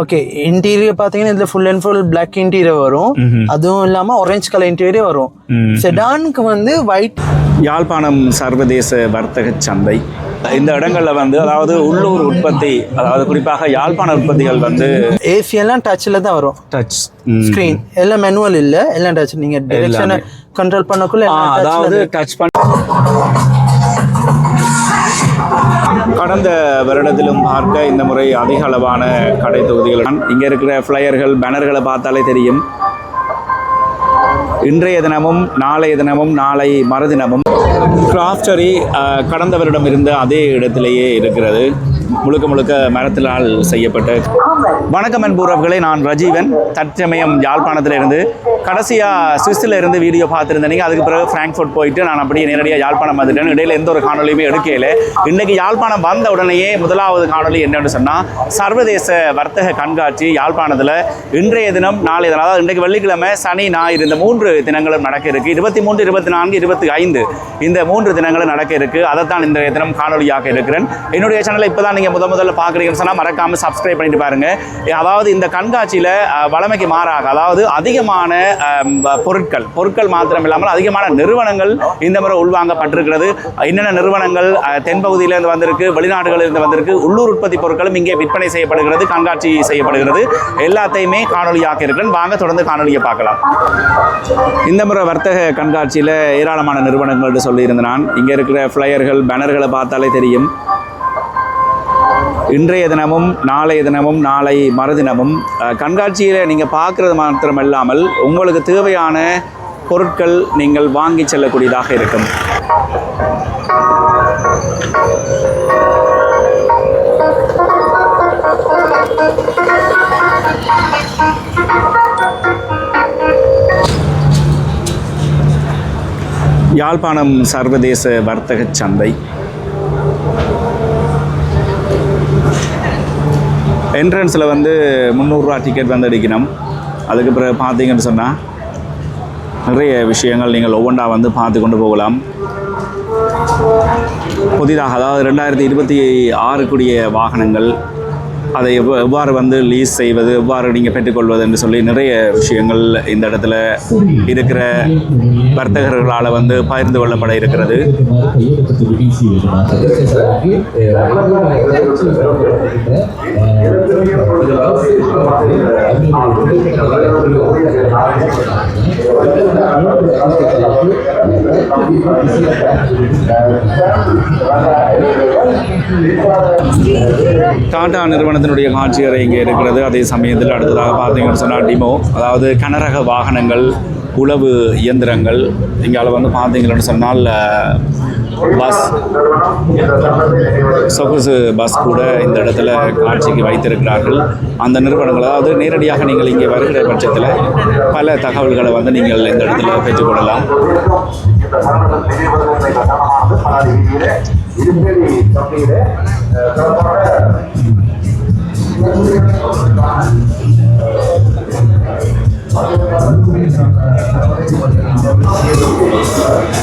Okay interior பார்த்தீங்கன்னா இதில் full and full black interior வரும். அதுவும் இல்லாமல் orange கலர் இன்டீரியர் வரும். செடானுக்கு வந்து ஒயிட் யாழ்ப்பாணம் சர்வதேச வர்த்தக சந்தை. இந்த இடங்களில் வந்து அதாவது உள்ளூர் உற்பத்தி அதாவது குறிப்பாக யாழ்ப்பாண உற்பத்திகள் வந்து ஏசி எல்லாம் டச்சில் தான் வரும். டச் ஸ்க்ரீன் எல்லாம் மேனுவல் இல்லை. எல்லாம் டச் நீங்கள் டிரெக்ஷனை கண்ட்ரோல் பண்ணக்குள்ள அதாவது டச் பண்ண கடந்த வருடத்திலும் பார்க்க இந்த முறை அதிக அளவான கடை தொகுதிகள். இங்கே இருக்கிற ஃப்ளையர்கள் பேனர்களை பார்த்தாலே தெரியும். இன்றைய தினமும் நாளைய தினமும் நாளை மறுதினமும் கிராஃப்டரி கடந்த வருடம் இருந்த அதே இடத்திலேயே இருக்கிறது. முழுக்க முழுக்க மரத்தினால் செய்யப்பட்ட வணக்கம் அன்புறவுகளே நான் ரஜீவன். தற்சமயம் யாழ்ப்பாணத்திலிருந்து கடைசியாக சுவிஸில் இருந்து வீடியோ பார்த்துருந்தேன் அதுக்கு பிறகு ஃப்ராங்க்ஃபர்ட் போயிட்டு நான் அப்படியே நேரடியாக யாழ்ப்பாணம் வந்துட்டேன். இடையில எந்த ஒரு காணொலியுமே எடுக்கல. இன்னைக்கு யாழ்ப்பாணம் வந்த உடனேயே முதலாவது காணொலி என்னன்னு சொன்னால் சர்வதேச வர்த்தக கண்காட்சி யாழ்ப்பாணத்தில் இன்றைய தினம் நாளைய தினம். அதாவது இன்றைக்கு வெள்ளிக்கிழமை சனி ஞாயிறு இந்த மூன்று தினங்களும் நடக்க இருக்கு. இருபத்தி மூன்று இருபத்தி நான்கு இருபத்தி ஐந்து இந்த மூன்று தினங்களும் நடக்க இருக்கு. அதைத்தான் இன்றைய தினம் காணொலியாக இருக்கிறேன். என்னுடைய சேனலில் இப்போ தான் நீங்கள் முத முதல்ல பார்க்குறீங்கன்னு சொன்னால் மறக்காமல் சப்ஸ்கிரைப் பண்ணிட்டு பாருங்க. அதாவது இந்த கண்காட்சியில் வளமைக்கு மாறாக அதாவது அதிகமான பொருட்கள் பொருட்கள் மாத்திரம் இல்லாமல் அதிகமான நிறுவனங்கள் இந்த முறை உள்வாங்கப்பட்டிருக்கிறது. என்னென்ன நிறுவனங்கள் தென்பகுதியிலேருந்து தென்பகுதியில இருந்து வந்திருக்கு வெளிநாடுகளில் இருந்து வந்திருக்கு உள்ளூர் உற்பத்தி பொருட்களும் இங்கே விற்பனை செய்யப்படுகிறது கண்காட்சி செய்யப்படுகிறது. எல்லாத்தையுமே காணொலியாக இருக்கிறேன். வாங்க தொடர்ந்து காணொலியை பார்க்கலாம். இந்த முறை வர்த்தக கண்காட்சியில் ஏராளமான நிறுவனங்கள்னு சொல்லியிருந்தேன் நான். இங்கே இருக்கிற ஃப்ளையர்கள் பேனர்களை பார்த்தாலே தெரியும். இன்றைய தினமும் நாளைய தினமும் நாளை மறுதினமும் கண்காட்சியில் நீங்கள் பார்க்குறது மாத்திரமல்லாமல் உங்களுக்கு தேவையான பொருட்கள் நீங்கள் வாங்கி செல்லக்கூடியதாக இருக்கும். யாழ்ப்பாணம் சர்வதேச வர்த்தக சந்தை. என்ட்ரன்ஸில் வந்து முந்நூறுரூவா டிக்கெட் வந்து அடிக்கணும் அதுக்கு பிறகு பார்த்தீங்கன்னு சொன்னால் நிறைய விஷயங்கள் நீங்கள் ஒவ்வொன்றா வந்து பார்த்து கொண்டு போகலாம். புதிதாக அதாவது ரெண்டாயிரத்தி இருபத்தி ஆறுக்குரிய வாகனங்கள் அதை எவ்வாறு வந்து லீஸ் செய்வது எவ்வாறு நீங்கள் பெற்றுக்கொள்வது என்று சொல்லி நிறைய விஷயங்கள் இந்த இடத்துல இருக்கிற வர்த்தகர்களால் வந்து பகிர்ந்து கொள்ளப்பட இருக்கிறது. டாடா நிறுவனத்தினுடைய காட்சி அறை இங்கே இருக்கிறது. அதே சமயத்தில் அடுத்ததாக பார்த்தீங்கன்னு சொன்னால் டிமோ அதாவது கனரக வாகனங்கள் உழவு இயந்திரங்கள். இங்கே வந்து பார்த்தீங்கன்னு சொன்னால் பஸ் சொகுசு பஸ் கூட இந்த இடத்துல காட்சிக்கு வைத்திருக்கிறார்கள். அந்த நிறுவனங்கள் அதாவது நேரடியாக நீங்கள் இங்கே வருகிற பட்சத்தில் பல தகவல்களை வந்து நீங்கள் இந்த இடத்துல பெற்றுக்கொள்ளலாம்.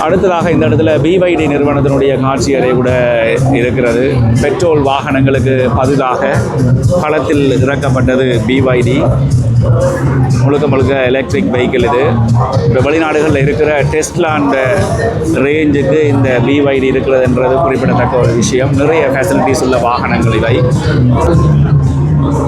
அடுத்ததாக இந்த இடத்துல பிவைடி நிறுவனத்தினுடைய காட்சி அறை கூட இருக்கிறது. பெட்ரோல் வாகனங்களுக்கு பதிலாக களத்தில் இறக்கப்பட்டது பிவைடி முழுக்க முழுக்க எலக்ட்ரிக் வெஹிக்கிள் இது. இப்போ வெளிநாடுகளில் இருக்கிற டெஸ்ட்லாண்ட ரேஞ்சுக்கு இந்த பிவைடி இருக்கிறதுன்றது குறிப்பிடத்தக்க ஒரு விஷயம். நிறைய ஃபெசிலிட்டிஸ் உள்ள வாகனங்கள் இவை.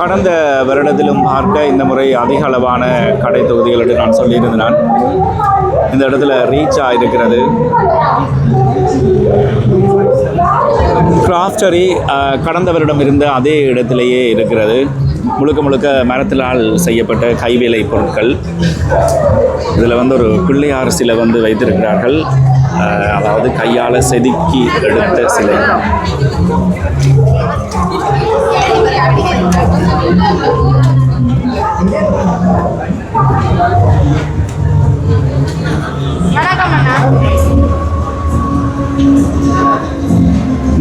கடந்த வருடத்திலும் பார்க்க இந்த முறை அதிக அளவான கடை தொகுதிகள் என்று நான் சொல்லியிருந்தேன். இந்த இடத்துல ரீச் ஆகிருக்கிறது கிராஃப்டரி கடந்த வருடம் இருந்த அதே இடத்திலேயே இருக்கிறது. முழுக்க முழுக்க மரத்தினால் செய்யப்பட்ட கைவேலை பொருட்கள். இதில் வந்து ஒரு பிள்ளையார் சிலை வந்து வைத்திருக்கிறார்கள். அதாவது கையால் செதுக்கி எடுத்த சிலை.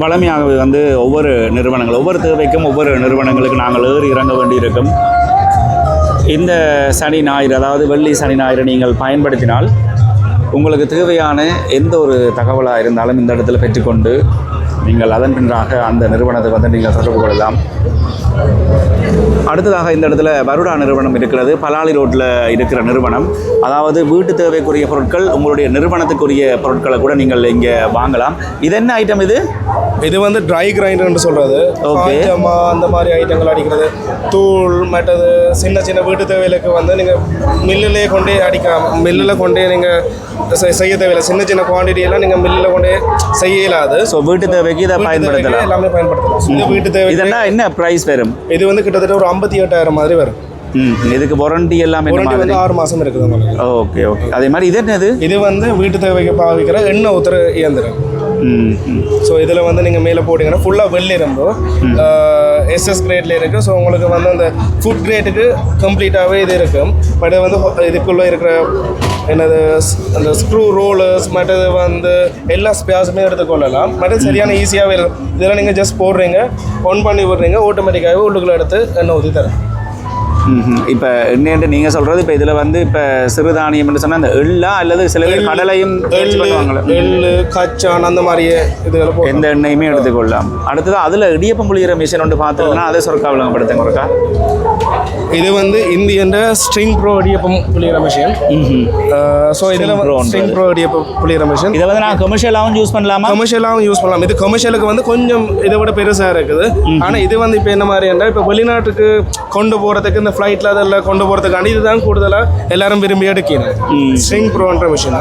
வளமையாகவே வந்து ஒவ்வொரு நிறுவனங்கள் ஒவ்வொரு தேவைக்கும் ஒவ்வொரு நிறுவனங்களுக்கு நாங்கள் ஏறி இறங்க வேண்டியிருக்கும். இந்த சனி ஞாயிறு அதாவது வெள்ளி சனி ஞாயிறு நீங்கள் பயன்படுத்தினால் உங்களுக்கு தேவையான எந்த ஒரு தகவலாக இருந்தாலும் இந்த இடத்துல பெற்றுக்கொண்டு நீங்கள் அதன் பின்றாக அந்த நிறுவனத்தை வந்து நீங்கள் தொடர்பு கொள்ளலாம். அடுத்ததாக இந்த இடத்துல வருடா நிறுவனம் இருக்கிறது. பலாலி ரோட்டில் இருக்கிற நிறுவனம். அதாவது வீட்டு தேவைக்குரிய பொருட்கள் உங்களுடைய நிறுவனத்துக்குரிய பொருட்களை கூட நீங்கள் இங்கே வாங்கலாம். இது என்ன ஐட்டம் இது? இது வந்து ட்ரை கிரைண்டர்னு சொல்றது. Okay. காஞ்சமா அந்த மாதிரி ஐட்டங்கள் அடிக்கிறது. தூள் மற்றது சின்ன சின்ன வீட்டு தேவைகளுக்கு வந்து நீங்கள் மில்லுலே கொண்டே அடிக்கலாம் மில்லில் கொண்டே நீங்கள் செய்ய தேவையில்லை. சின்ன சின்ன குவான்டிட்டி எல்லாம் நீங்கள் மில்லில் கொண்டே செய்ய இயலாது ஸோ வீட்டு தேவைக்கு இதை தேவைக்கு பயன்படுத்தலாம். எல்லாமே பயன்படுத்தலாம். இது வீட்டு தேவை இதெல்லாம் என்ன ப்ரைஸ் வரும்? இது வந்து கிட்டத்தட்ட ஒரு ஐம்பத்தி எட்டாயிரம் மாதிரி வரும். இதுக்கு வாரண்டி எல்லாம் வந்து ஆறு மாதம் இருக்குது ஓகே ஓகே அதே மாதிரி இது என்னது? இது வந்து வீட்டு தேவைக்கு பாவிக்கிற எண்ணெய் ஊத்துற இயந்திரம். ஸோ இதில் வந்து நீங்கள் மேலே போட்டிங்கன்னா ஃபுல்லாக வெள்ளிரம்பு. எஸ்எஸ் கிரேட்ல இருக்குது ஸோ உங்களுக்கு வந்து அந்த ஃபுட் கிரேட்டுக்கு கம்ப்ளீட்டாகவே இது இருக்கும் பட் இது வந்து இதுக்குள்ளே இருக்கிற என்னது அந்த ஸ்க்ரூ ரோலர்ஸ் மற்றது வந்து எல்லா ஸ்பேஸுமே எடுத்துக்கொள்ளலாம். மற்றது சரியான ஈஸியாகவே இருக்கும் இதெல்லாம் நீங்கள் ஜஸ்ட் போடுறீங்க ஒன் பண்ணி விடுறீங்க ஆட்டோமேட்டிக்காகவே உள்ளுக்குள்ளே எடுத்து எண்ணெய் ஊற்றி தரேன். இப்ப என்னன்னு நீங்க சொல்றது இப்ப இதுல வந்து இப்ப சிறுதானியம் சொன்னா இந்த எள்ளா அல்லது சில பேர் கடலையும் பண்ணுவாங்களே எள்ளு கச்சான் அந்த மாதிரியே இதுகளை எந்த எண்ணெயுமே எடுத்துக்கொள்ளலாம் அடுத்தது அதுல இடியப்பம் புளிகிற மிஷின் ஒன்று பார்த்ததுன்னா அதை சொற்கா விளங்கப்படுத்துங்க ஒருக்கா இது வந்து இந்தியன் ஸ்ட்ரிங் ப்ரோ இடியப்பம் புளிகிற மிஷின் ஸோ இதில். ஸ்ட்ரிங் ப்ரோ இடியப்பம் புளிகிற மிஷின் இதை வந்து நான் கமர்ஷியலாகவும் யூஸ் பண்ணலாமா? கமர்ஷியலாகவும் யூஸ் பண்ணலாம். இது கமர்ஷியலுக்கு வந்து கொஞ்சம் இதை விட பெருசாக இருக்குது. ஆனால் இது வந்து இப்போ என்ன மாதிரி என்றால் இப்போ வெளிநாட்டுக்கு கொண்டு போகிறதுக்கு இந்த ஃப்ளைட்டில் அதெல்லாம் கொண்டு போகிறதுக்காண்டி இதுதான் கூடுதலாக எல்லாரும் விரும்பி எடுக்கணும். ஸ்ட்ரிங் ப்ரோன்ற மிஷின்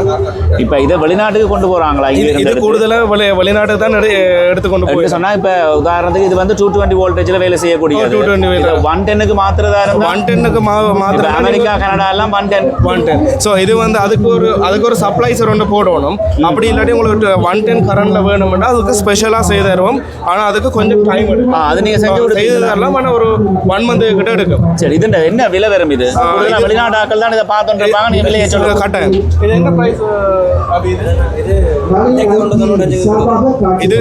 இப்ப இதை வெளிநாட்டுக்கு கொண்டு போறாங்களா? இங்க இது? கூடுதலாக வெளி வெளிநாட்டுக்கு தான் எடு எடுத்து கொண்டு போய் எப்படி சொன்னா இப்ப உதாரணத்துக்கு இது வந்து டூ டுவெண்ட்டி வோல்டேஜ்ல வேலை செய்யக்கூடியது. 220 volt. ஒன் டென்னுக்கு மாத்துறதா இருந்தா ஒன் டென்னுக்கு மா இப்ப மாத்திரம் அமெரிக்கா கனடா எல்லாம் one ten one ten so இது வந்து அதுக்கு ஒரு அதுக்கு ஒரு சப்ளைசர் ஒன்று போடணும். அப்படி இல்லாட்டி உங்களுக்கு ஒன் டென் கரண்ட்ல வேணும்னா அதுக்கு ஸ்பெஷலாக செய்து தருவோம். ஆனால் அதுக்கு கொஞ்சம் டைம் எடுக்கும். அது நீங்க செஞ்சு செய்து தரலாம். ஆனால் ஒரு ஒன் மந்த் கிட்ட எடுக்கும். சரி இது என்ன விலை வரும் இது? கூடுதலா வெளிநாட்டு ஆட்கள் தான் இதை பார்த்துட்டு இருப்பாங்க நீங்க விலையை சொல்லுங்க. கட்டாயம் இது என்ன ப்ரைஸ் அப்படி இது?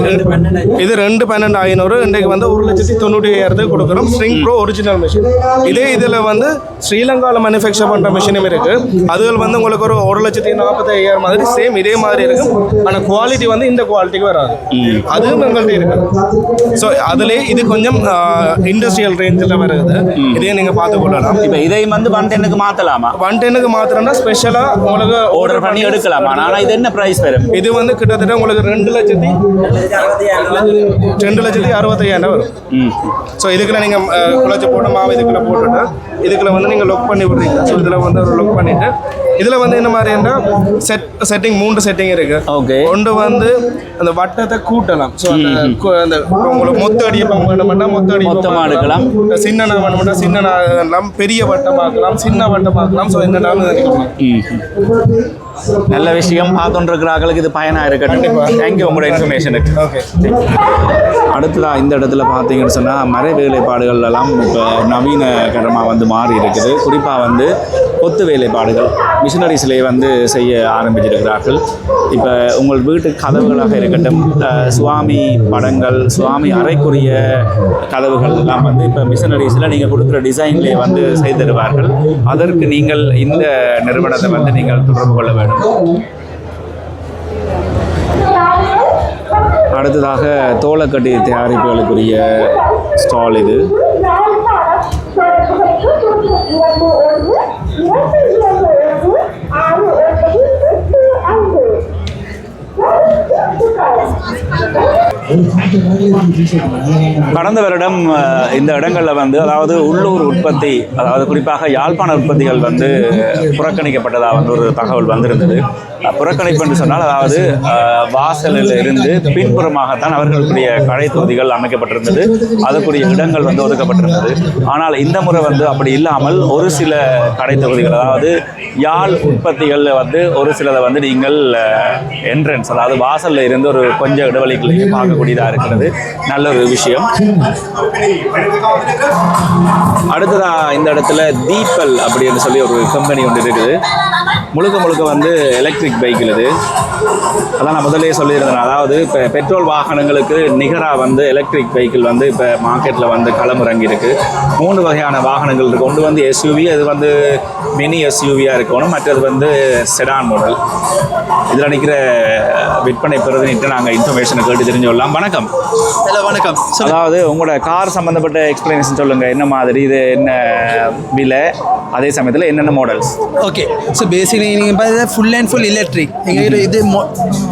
இது ரெண்டு பன்னெண்டு ஐநூறு. இன்றைக்கு வந்து ஒரு லட்சத்தி தொண்ணூற்றி ஐயாயிரத்துக்கு கொடுக்குறோம். ஸ்ட்ரிங் ப்ரோ ஒரிஜினல் மிஷின் இதே இதில் வந்து ஸ்ரீலங்காவில் மேனுஃபேக்சர் பண்ணுற மிஷினும் இருக்கு. அதுகள் வந்து உங்களுக்கு ஒரு ஒரு லட்சத்தி நாற்பத்தி ஐயாயிரம் மாதிரி சேம் இதே மாதிரி இருக்கும். ஆனால் குவாலிட்டி வந்து இந்த குவாலிட்டிக்கு வராது. அதுவும் எங்கள்கிட்ட இருக்கு. ஸோ அதுலேயே இது கொஞ்சம் இண்டஸ்ட்ரியல் ரேஞ்சில் வருது. இதையும் நீங்கள் பார்த்து கொள்ளலாம் இப்ப இதையும் வந்து ஒன் டென்னுக்கு மாத்தலாமா? ஒன் டென்னுக்கு மாத்திரம்னா ஸ்பெஷலாக உங்களுக்கு ஆர்டர் பண்ணி எடுக்கலாமா? ஆனா இது என்ன பிரைஸ் வரும்? இது வந்து கிட்டத்தட்ட உங்களுக்கு ரெண்டு லட்சத்தி ரெண்டு லட்சத்தி அறுபத்தையாயிரம் வரும். ஸோ இதுக்குள்ள நீங்கள் குழச்சி போட்டு மாவு இதுக்குள்ள போட்டுட்டு இதுக்குள்ள வந்து நீங்கள் லொக் பண்ணி விடுறீங்க. ஸோ இதில் வந்து லொக் பண்ணிட்டு இதில் வந்து என்ன மாதிரின்னா செட் செட்டிங் மூன்று செட்டிங் இருக்கு. ஓகே ஒன்று வந்து அந்த வட்டத்தை கூட்டலாம். ஸோ அந்த உங்களுக்கு மொத்த அடிப்பம் வேணுமெண்டா மொத்த அடிப்பம் மொத்தமா எடுக்கலாம். சின்ன வேணுமெண்டா சின்ன எல்லாம் பெரிய வட்டமாக்கலாம் சின்ன வட்டமாக்கலாம் ஸோ என்னென்னாலும் நினைக்கலாம் ம். நல்ல விஷயம் பார்த்துட்டு இது பயனா இருக்கட்டும். தேங்க்யூ உங்களோட இன்ஃபர்மேஷனுக்கு ஓகே அடுத்ததா இந்த இடத்துல பார்த்தீங்கன்னு சொன்னால் மர வேலைப்பாடுகள் எல்லாம் இப்போ நவீனகரமாக வந்து மாறி இருக்குது. குறிப்பாக வந்து கொத்து வேலைப்பாடுகள் மிஷினரிஸ்லேயே வந்து செய்ய ஆரம்பிச்சிருக்கிறார்கள். இப்போ உங்கள் வீட்டு கதவுகளாக இருக்கட்டும் சுவாமி படங்கள் சுவாமி அறைக்குரிய கதவுகள் எல்லாம் வந்து இப்போ மிஷினரிஸில் நீங்கள் கொடுக்குற டிசைன்லேயே வந்து செய்து தருவார்கள் அதற்கு நீங்கள் இந்த நிறுவனத்தை வந்து நீங்கள் தொடர்பு கொள்ள வேண்டும். அடுத்ததாக தோளக்கட்டி தயாரிப்புகளுக்குரிய ஸ்டால் இது. கடந்த வருடம் இந்த இடங்களில் வந்து அதாவது உள்ளூர் உற்பத்தி அதாவது குறிப்பாக யாழ்ப்பாண உற்பத்திகள் வந்து புறக்கணிக்கப்பட்டதாக வந்து ஒரு தகவல் வந்திருந்தது. புறக்கணிப்பு என்று சொன்னால் அதாவது வாசலில் இருந்து பின்புறமாகத்தான் அவர்களுக்குரிய கடை தொகுதிகள் அமைக்கப்பட்டிருந்தது. அதற்குரிய இடங்கள் வந்து ஒதுக்கப்பட்டிருந்தது. ஆனால் இந்த முறை வந்து அப்படி இல்லாமல் ஒரு சில கடை தொகுதிகள் அதாவது யாழ் உற்பத்திகளில் வந்து ஒரு சிலதை வந்து நீங்கள் என்ட்ரன்ஸ் அதாவது வாசலில் இருந்து ஒரு கொஞ்சம் இடைவெளிக்குள்ளேயே கூடியதாக இருக்கிறது. நல்ல ஒரு விஷயம். அடுத்ததா இந்த இடத்துல தீபல் அப்படின்னு சொல்லி ஒரு கம்பெனி ஒன்று இருக்குது. முழுக்க முழுக்க வந்து எலக்ட்ரிக் பைக்கில் இது. அதான் நான் முதலே சொல்லியிருந்தேன். அதாவது இப்போ பெட்ரோல் வாகனங்களுக்கு நிகராக வந்து எலக்ட்ரிக் பைக்கிள் வந்து இப்போ மார்க்கெட்டில் வந்து களமிறங்கி இருக்கு. மூணு வகையான வாகனங்கள் இருக்குது ஒன்று வந்து எஸ்யூவி அது வந்து மினி எஸ்யூவியாக இருக்கணும். மற்றது வந்து செடான் மாடல் இதில் நிற்கிற விற்பனை பிரதிநிட்டு நாங்கள் இன்ஃபர்மேஷனை கேட்டு தெரிஞ்சு வணக்கம். ஹலோ வணக்கம். அதாவது உங்களோட கார் சம்மந்தப்பட்ட எக்ஸ்பிளனேஷன் சொல்லுங்கள் என்ன மாதிரி இது என்ன விலை? அதே சமயத்தில் என்னென்ன மாடல்ஸ் ஓகே ஸோ பேசிக்கலி நீங்கள் பார்த்தா ஃபுல் அண்ட் ஃபுல் எலக்ட்ரிக் எங்ககிட்ட இது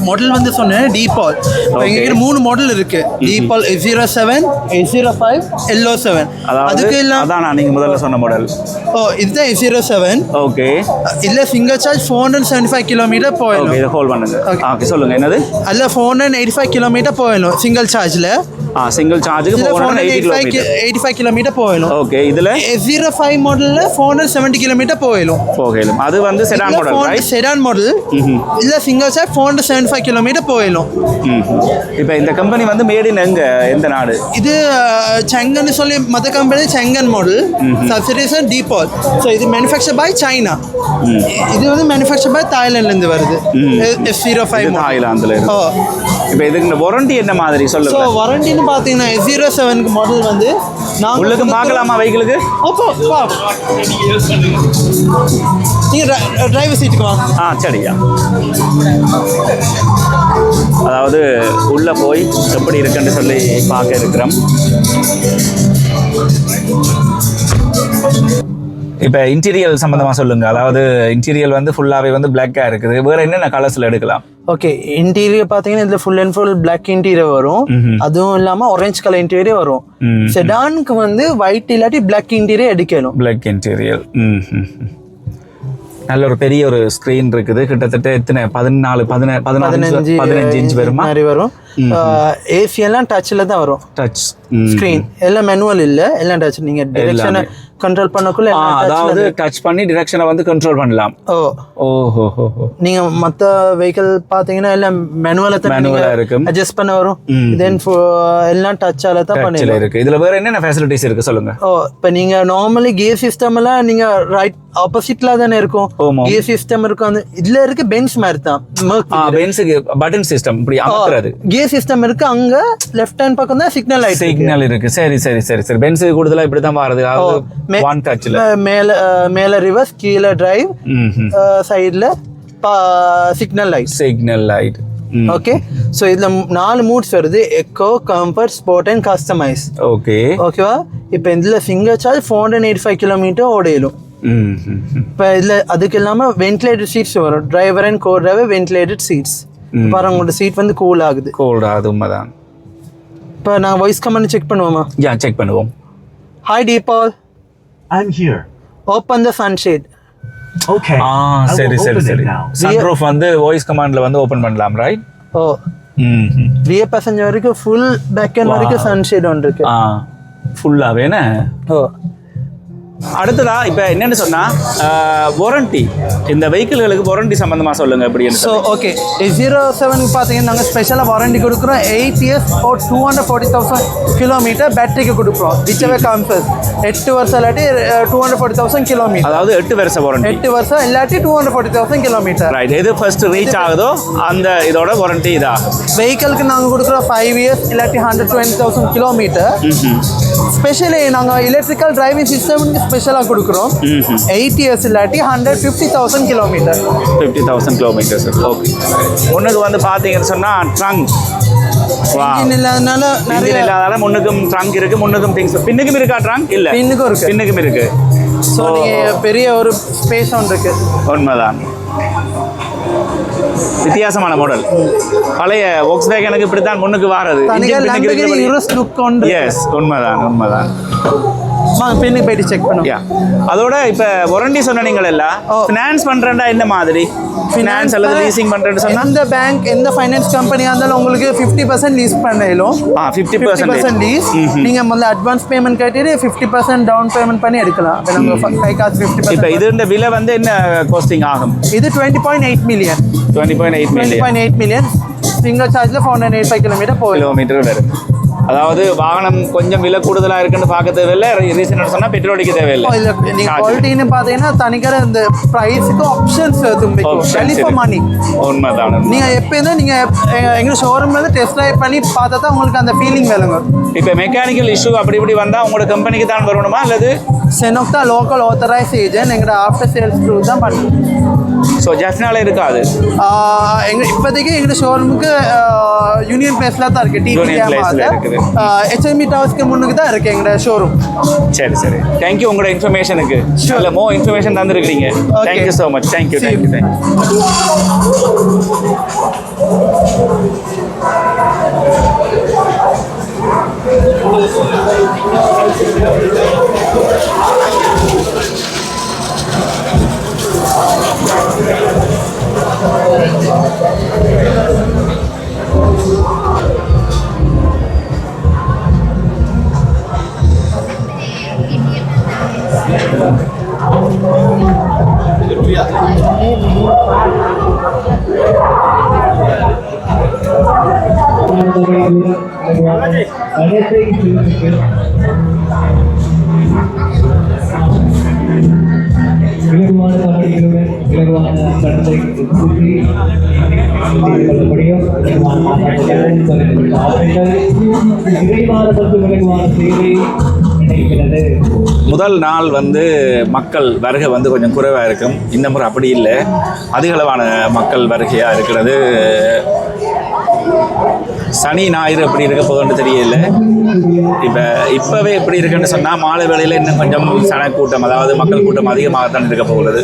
மாடல் வந்து சொன்னேன் டீபால் எங்ககிட்ட மூணு மாடல் இருக்கு. Deepal S zero seven S zero five L seven அதாவது அதுக்கு இல்லாம அதான் நான் நீங்கள் முதல்ல சொன்ன மாடல் ஓ இதுதான் எஸ் ஜீரோ செவன் ஓகே இல்லை single charge four hundred seventy five kilometre okay போயிடும். இதை ஹோல்ட் பண்ணுங்க. ஓகே சொல்லுங்கள் என்னது? அதில் four hundred eighty five kilometre போயிடும். வேணும். சிங்கிள் சார்ஜில் ஆ single சார்ஜுக்கு four hundred eighty kilometre eighty five kilometre போயிடும் ஓகே இதில் ஜீரோ ஃபைவ் மாடலில் ஃபோர் ஹண்ட்ரட் செவன்ட்டி கிலோமீட்டர் போயிடும் போகலும் அது வந்து செடான் மாடல் செடான் மாடல் இல்லை single charge four hundred seventy five kilometre போயிடும் இப்போ இந்த கம்பெனி வந்து மேட் இன் எங்க எந்த நாடு இது செங்கன் சொல்லி மற்ற company Changan model subsidies Deepal so இது மேனுஃபேக்சர் பை சைனா இது வந்து மேனுஃபேக்சர் பை தாய்லாண்ட்லேருந்து வருது எஸ் ஜீரோ ஃபைவ் தாய்லாந்தில் இப்போ இதுக்கு வாரண்டி என்ன மாதிரி ஸோ சொல்லுங்க வாரண்டின்னு பார்த்தீங்கன்னா ஜீரோ செவனுக்கு மாடல் வந்து நாங்கள் உள்ளுக்கு பார்க்கலாமா வெஹிக்கிளுக்கு? அப்போ வா. நீங்கள் டிரைவர் சீட்டுக்கு வாங்க ஆ சரியா. அதாவது உள்ளே போய் எப்படி இருக்குன்னு சொல்லி பார்க்க இருக்கிறோம். இப்போ இன்டீரியல் சம்மந்தமாக சொல்லுங்க. அதாவது இன்டீரியல் வந்து ஃபுல்லாகவே வந்து பிளாக்காக இருக்குது. வேறு என்னென்ன கலர்ஸில் எடுக்கலாம்? ஓகே இன்டீரியர் பார்த்தீங்கன்னா இதில் full and full black interior வரும். அதுவும் இல்லாமல் ஆரஞ்சு கலர் இன்டீரியர் வரும். செடானுக்கு வந்து ஒயிட் இல்லாட்டி பிளாக் இன்டீரியர் எடுக்கணும். பிளாக் ம். நல்ல ஒரு பெரிய ஒரு ஸ்க்ரீன் இருக்குது. கிட்டத்தட்ட எத்தனை? பதினாலு பதின பதினாலு பதினஞ்சு பதினஞ்சு இன்ச் வருமா? வரும். ஏசி எல்லாம் டச்சில் தான் வரும். டச் ஸ்க்ரீன் எல்லாம் மேனுவல் இல்லை. எல்லாம். டச் நீங்கள் டிரெக்ஷனை கண்ட்ரோல் பண்ணக்குள்ள அதாவது டச் பண்ணி டிரெக்ஷனை வந்து கண்ட்ரோல் பண்ணலாம். ஓ. ஓஹோ நீங்க மத்த வெஹிக்கிள் பாத்தீங்கன்னா எல்லாம் மேனுவலா தான் ஆ இருக்கும். அட்ஜஸ்ட் பண்ண வரும். தென் எல்லாம் டச்சால தான் பண்ணி டச்சில் இருக்கு. இதுல வேற என்னென்ன ஃபெசிலிட்டிஸ் இருக்கு சொல்லுங்க? ஓ இப்போ நீங்க நார்மலி கியர் சிஸ்டம் எல்லாம் நீங்க ரைட் ஆப்போசிட்ல தானே இருக்கும். கியர் சிஸ்டம் இருக்கும் அந்த இதுல இருக்கு பெஞ்ச் மாதிரி தான். பென்ஸுக்கு பட்டன் சிஸ்டம் இப்படி அமர்த்துறது. கியர் சிஸ்டம் இருக்கு. அங்க லெஃப்ட் ஹேண்ட் பக்கம் தான் சிக்னல் லைட் சிக்னல் இருக்கு. சரி சரி சரி சரி. பென்ஸுக்கு கூடுதலா இப்படி தான் வருது ஒன் டச்ல மேல மேல ரிவர்ஸ் கீழே டிரைவ் சைடுல signal light signal light okay so இதுல நாலு மூட்ஸ் வருது. Eco comfort sport and customise okay ஓகேவா இப்போ இதில் single charge four hundred eighty five kilometre ஓடையிலும். இப்போ இதில் அதுக்கு இல்லாமல் வென்டிலேட்டட் சீட்ஸ் வரும். Driver and co driver ventilated seats பாருங்க உங்களோட சீட் வந்து கூல் ஆகுது. கோல்டா அது உண்மைதான். இப்போ நான் வாய்ஸ் கமெண்ட் செக் பண்ணுவோமா? யா செக் பண்ணுவோம். Hi Deepal I'm here. Open the sunshade Okay. ஆ சரி சரி சரி. சன்ரூஃப் வந்து வாய்ஸ் கமாண்ட்ல வந்து ஓபன் பண்ணலாம் ரைட் ஓ. ம். ரியர் பேசஞ்சர் வரைக்கும் ஃபுல் பேக் end வரைக்கும் சன்ஷேட் ஒன்று இருக்கு. ஆ ஃபுல்லாவே என்ன? ஓ. அடுத்ததா இப்போ என்னன்னு சொன்னா வாரண்டி இந்த வெஹிக்கிள்களுக்கு வாரண்டி சம்பந்தமா சொல்லுங்க எப்படின்னு ஸோ ஓகே ஜீரோ செவனுக்கு பார்த்தீங்கன்னா நாங்கள் ஸ்பெஷலாக வாரண்டி கொடுக்குறோம். Eight years for two hundred forty thousand kilometre பேட்டரிக்கு கொடுக்குறோம். விச்சவே காம்சஸ் எட்டு வருஷம் இல்லாட்டி two hundred forty thousand kilometre அதாவது எட்டு வருஷ வாரண்டி எட்டு வருஷம் இல்லாட்டி two hundred forty thousand kilometre right எது ஃபர்ஸ்ட் ரீச் ஆகுதோ அந்த இதோட வாரண்டி இதா? வெஹிக்கிளுக்கு நாங்கள் கொடுக்குறோம் ஃபைவ் இயர்ஸ் இல்லாட்டி hundred twenty thousand kilometre specially நாங்கள் எலக்ட்ரிக்கல் டிரைவிங் சிஸ்டம்னு ஸ்பெஷலாக கொடுக்குறோம். எயிட் இயர்ஸ் இல்லாட்டி hundred fifty thousand kilometre fifty thousand kilometres okay முன்னுக்கு வந்து பார்த்தீங்கன்னு சொன்னால் ட்ரங்க் வா இல்லாதனால நிறைய இல்லாதால முன்னுக்கும் ட்ரங்க் இருக்கு முன்னுக்கும் திங்ஸ் பின்னுக்கும் இருக்கா ட்ரங்க் இல்ல. பின்னுக்கும் இருக்கு. பின்னுக்கும் இருக்கு. ஸோ நீங்கள் பெரிய ஒரு ஸ்பேஸ் ஒன்று இருக்குது உண்மைதான். வித்தியாசமான மாடல் பழைய ஒக்ஸ் வேகனுக்கு இப்படித்தான் முன்னுக்கு வாரது. எஸ் உண்மைதான் உண்மைதான். வாங்க பின்னுக்கு போயிட்டு செக் பண்ணுவோம். அதோட இப்ப வாரண்டி சொன்னீங்கள் எல்லாம். ஃபினான்ஸ் பண்றேன்டா என்ன மாதிரி? ஃபினான்ஸ் அல்லது லீசிங் பண்றேன்னு சொன்னா? எந்த பேங்க் எந்த ஃபைனான்ஸ் கம்பெனியாக இருந்தாலும் உங்களுக்கு ஃபிஃப்டி பர்சன்ட் லீஸ் பண்ணிடலும் ஆ ஃபிஃப்டி பர்சன்ட் லீஸ் நீங்கள் முதல்ல அட்வான்ஸ் பேமெண்ட் கட்டிட்டு ஃபிஃப்டி பர்சன்ட் டவுன் பேமெண்ட் பண்ணி எடுக்கலாம். கை காசு ஃபிஃப்டி இப்ப இது இந்த விலை வந்து என்ன காஸ்டிங் ஆகும்? இது twenty point eight million twenty point eight million point eight million single சார்ஜில் four hundred eight five kilometre போயிடும் கிலோமீட்டர் வரும். அதாவது வாகனம் கொஞ்சம் விலை கூடுதலா இருக்குன்னு பார்க்க தேவையில்லை. ரீசன் சொன்னா பெட்ரோல் அடிக்க தேவையில்லை. இல்ல நீங்க. குவாலிட்டின்னு பாத்தீங்கன்னா தனிக்கிற இந்த ப்ரைஸுக்கு ஆப்ஷன்ஸ் ஃபார் இருக்கு. மணி உண்மைதான் உண்மை. நீங்க எப்பயுமே நீங்க எங்க- ஷோரூம்ல இருந்து டெஸ்ட் ட்ரைவ் பண்ணி பார்த்தா தான் உங்களுக்கு அந்த ஃபீலிங் விளங்க இப்போ மெக்கானிக்கல் இஷ்யூ அப்படி இப்படி வந்தா உங்களோட கம்பெனிக்கு தான் வரணுமா அல்லது? செனோக்டா லோக்கல் ஆத்தரைஸ் ஏஜென்ட் எங்களோட ஆஃப்டர் சேல்ஸ் த்ரூ தான் பண்ணுறோம் ஸோ ஜஸ்ட்னால இருக்காது எங்க இப்போதைக்கு எங்க ஷோரூமுக்கு யூனியன் பிளேஸ்ல தான் இருக்குது. ஹெச்எம்பி டவர்ஸ்க்கு முன்னுக்கு தான் இருக்கு எங்களோட ஷோரூம் சரி சரி. தேங்க்யூ உங்களோட இன்ஃபர்மேஷனுக்கு இல்ல மோ இன்ஃபர்மேஷன் தந்துருக்கீங்க Okay. Thank you so much thank you See you. Thank you thank you இலகுவான கபடிகளுடன் இலகுவான சுற்றி கொள்ளப்படியும் இலகுவான சேவை முதல் நாள் வந்து மக்கள் வருகை வந்து கொஞ்சம் குறைவாக இருக்கும். இந்த முறை அப்படி இல்லை. அதிகளவான மக்கள் வருகையாக இருக்கிறது. சனி ஞாயிறு எப்படி இருக்க போகுதுன்னு தெரியல. இப்போ இப்போவே எப்படி இருக்குன்னு சொன்னால் மாலை வேளையில் இன்னும் கொஞ்சம் சன கூட்டம் அதாவது மக்கள் கூட்டம் அதிகமாகத்தான் இருக்க போகிறது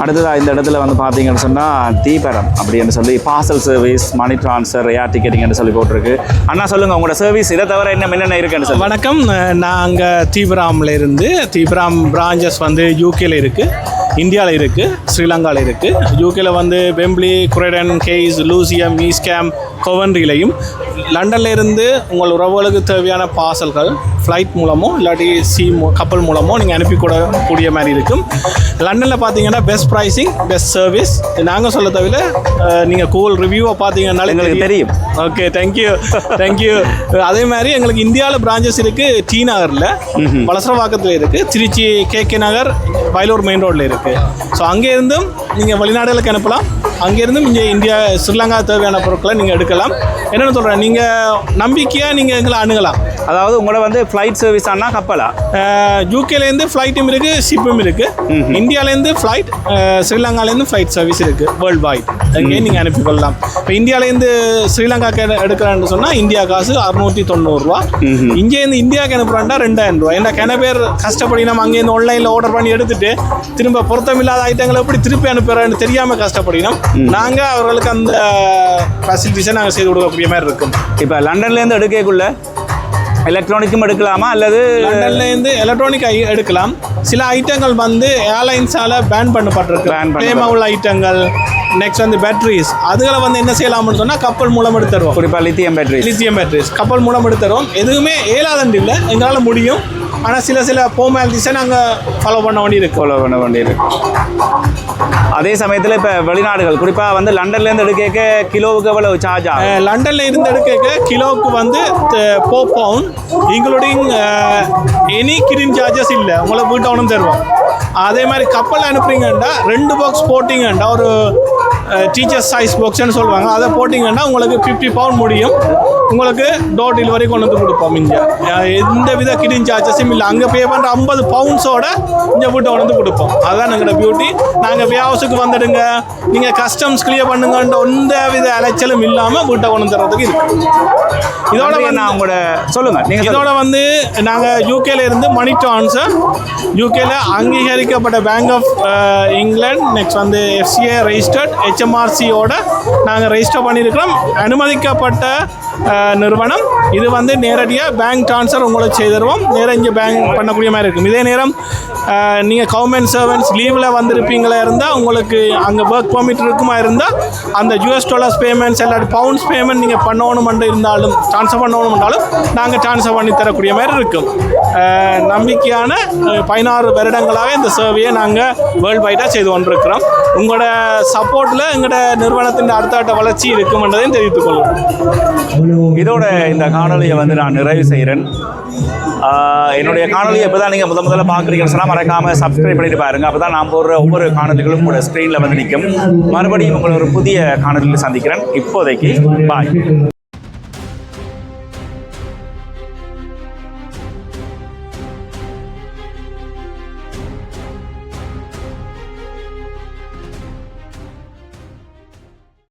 அடுத்ததாக இந்த இடத்துல வந்து பார்த்தீங்கன்னு சொன்னால் தீபரம் அப்படின்னு சொல்லி parcel service money transfer air டிக்கெட்டிங்னு சொல்லி போட்டிருக்கு. அண்ணா சொல்லுங்கள் உங்களோட சர்வீஸ் இதை தவிர என்ன என்னென்ன இருக்குன்னு சொல்லி வணக்கம். நாங்கள் தீபராமில் இருந்து தீபராம் பிரான்ச்சஸ் வந்து யூகேல இருக்குது இந்தியாவில் இருக்குது ஸ்ரீலங்காவில் இருக்குது யூகேல வந்து வெம்பிளி குரேடன் கேஸ் லூசியம் ஈஸ்கேம் கொவன்ரிலையும் லண்டன்ல இருந்து உங்கள் உறவுகளுக்கு தேவையான பார்சல்கள் ஃப்ளைட் மூலமோ இல்லாட்டி சி கப்பல் மூலமோ நீங்கள் அனுப்பி கூட கூடிய மாதிரி இருக்கும். லண்டனில் பார்த்தீங்கன்னா பெஸ்ட் ப்ரைஸிங் பெஸ்ட் சர்வீஸ் நாங்கள் சொல்ல தவிர நீங்கள் கூகுள் ரிவ்யூவை பார்த்தீங்கன்னாலே எங்களுக்கு தெரியும். ஓகே தேங்க்யூ தேங்க்யூ அதே மாதிரி எங்களுக்கு இந்தியாவில் பிரான்ச்சஸ் இருக்குது டி நகரில் வலசரவாக்கத்தில் இருக்குது Tiruchi K K Nagar Vayalur main ரோட்டில் இருக்குது ஸோ அங்கேருந்தும் நீங்கள் வெளிநாடுகளுக்கு அனுப்பலாம். அங்கேருந்தும் இங்கே இந்தியா ஸ்ரீலங்கா தேவையான பொருட்களை நீங்கள் எடுக்கலாம். என்னென்னு சொல்கிறேன் நீங்கள் நம்பிக்கையாக நீங்கள் எங்களை அணுகலாம். அதாவது உங்களோட வந்து ஃப்ளைட் சர்வீஸ் ஆனால் கப்பலா? யூகேலேருந்து ஃப்ளைட்டும் இருக்குது ஷிப்பும் இருக்குது இந்தியாவிலேருந்து ஃப்ளைட் ஸ்ரீலங்காலேருந்து ஃப்ளைட் சர்வீஸ் இருக்குது வேர்ல்டு வைட் அங்கேயே நீங்கள் அனுப்பி கொள்ளலாம். இப்போ இந்தியாவிலேருந்து ஸ்ரீலங்காக்கு எடு- எடுக்கிறேன்னு சொன்னால் இந்தியா காசு அறுநூற்றி தொண்ணூறுரூவா இங்கேருந்து இந்தியாவுக்கு அனுப்புகிறாண்டா ரெண்டாயிரம் ரூபா. ஏன்னா கன பேர் கஷ்டப்படி நம்ம அங்கேருந்து ஆன்லைனில் ஆர்டர் பண்ணி எடுத்துட்டு திரும்ப பொருத்தமில்லாத ஐட்டங்களை எப்படி திருப்பி அனுப்புகிறேன்னு தெரியாமல் கஷ்டப்படினோம் நாங்கள் அவர்களுக்கு அந்த ஃபெசிலிட்டிஸை நாங்கள் செய்து கொடுக்கக்கூடிய மாதிரி இருக்கும். இப்போ லண்டன்லேருந்து எடுக்கக்குள்ள எலக்ட்ரானிக்கும் எடுக்கலாமா அல்லது லண்டன்ல இருந்து எலக்ட்ரானிக் எடுக்கலாம். சில ஐட்டங்கள் வந்து ஏர்லைன்ஸால பேன் பண்ணப்பட்டிருக்கு. Claim உள்ள ஐட்டங்கள் நெக்ஸ்ட் வந்து பேட்டரிஸ் அதுகளை வந்து என்ன செய்யலாம்னு சொன்னா கப்பல் மூலம் எடுத்து தருவோம். குறிப்பாக லித்தியம் பேட்டரி லித்தியம் பேட்டரிஸ் கப்பல் மூலம் எடுத்து தருவோம். எதுவுமே ஏலாதண்டு இல்லை. எங்களால் முடியும். ஆனால் சில சில ஃபார்மாலிட்டிஸை நாங்கள் ஃபாலோ பண்ண வேண்டியிருக்கு. ஃபாலோ பண்ண வேண்டியிருக்கு. அதே சமயத்தில் இப்போ வெளிநாடுகள் குறிப்பாக வந்து லண்டன்லேருந்து எடுக்க கிலோவுக்கு எவ்வளவு சார்ஜ் ஆகும் லண்டன்ல இருந்து எடுக்க கிலோவுக்கு வந்து four pound including any green charges இல்லை. உங்களை வீட்டவனும் தருவோம் அதே மாதிரி கப்பல் அனுப்புறீங்கன்னா ரெண்டு பாக்ஸ் போட்டிங்கன்னா ஒரு டீச்சர்ஸ் சைஸ் பாக்ஸ்னு சொல்லுவாங்க. அதை போட்டிங்கன்னா உங்களுக்கு ஃபிஃப்டி பவுண்ட் முடியும். உங்களுக்கு டோர் டெலிவரி கொண்டு வந்து கொடுப்போம் இங்கே. எந்த வித கிரீன் சார்ஜஸும் இல்லை. அங்கே பே பண்ணுற ஐம்பது பவுண்ட்ஸோட இங்கே வீட்டை கொண்டு வந்து கொடுப்போம். அதுதான் எங்களோட பியூட்டி நாங்கள் வே ஹவுஸுக்கு வந்துடுங்க. நீங்கள் கஸ்டம்ஸ் கிளியர் பண்ணுங்கன்ற எந்த வித அலைச்சலும் இல்லாமல் வீட்டை கொண்டு தரதுக்கு இருக்கு இதோட அண்ணா, உங்களோட சொல்லுங்க. நீங்க இதோட வந்து நாங்கள் யூகேல இருந்து மணி ட்ரான்ஸ்ஃபர் யூகேல அங்கீகரிக்கப்பட்ட பேங்க் ஆஃப் இங்கிலாந்து நெக்ஸ்ட் வந்து எஃப்சிஏ ரெஜிஸ்டர்ட் ஹெச்எம்ஆர்சியோட நாங்கள் ரெஜிஸ்டர் பண்ணியிருக்கிறோம். அனுமதிக்கப்பட்ட நிறுவனம். இது வந்து நேரடியாக பேங்க் ட்ரான்ஸ்ஃபர் உங்களுக்கு செய்து தருவோம் நேராக இங்கே பேங்க் பண்ணக்கூடிய மாதிரி இருக்கும். இதே நேரம் நீங்கள் கவர்மெண்ட் சர்வன்ஸ் லீவில் வந்திருப்பீங்களா இருந்தால் உங்களுக்கு அங்கே ஒர்க் பர்மிட் இருக்குமா இருந்தால் அந்த யூஎஸ் டாலர்ஸ் பேமெண்ட்ஸ் இல்லாட்டி பவுண்ட்ஸ் பேமெண்ட் நீங்கள் பண்ணணும் இருந்தாலும் ட்ரான்ஸ்ஃபர் பண்ணணும்னாலும் நாங்கள் ட்ரான்ஸ்ஃபர் பண்ணி தரக்கூடிய மாதிரி இருக்கும். நம்பிக்கையான பதினாறு வருடங்களாக இந்த சேவையை நாங்கள் வேர்ல்டு வைடாக செய்து கொண்டிருக்கிறோம். உங்களோட சப்போர்ட்டில் எங்களோட நிறுவனத்தின் அடுத்த அடுத்த வளர்ச்சி இருக்குமென்றதையும் தெரிவித்துக் கொள்வோம். இதோட இந்த காணொலியை வந்து நான் நிறைவு செய்கிறேன். என்னுடைய காணொலி இப்போ தான் நீங்கள் முத முதல்ல பார்க்குறீங்கன்னு சொன்னால் மறக்காமல் சப்ஸ்கிரைப் பண்ணிட்டு பாருங்கள் அப்போ தான் நான் போடுற ஒவ்வொரு காணொலிகளும் உங்களோட ஸ்க்ரீனில் வந்து நிற்கும். மறுபடியும் உங்களை ஒரு புதிய காணொலியில் சந்திக்கிறேன். இப்போதைக்கு பாய்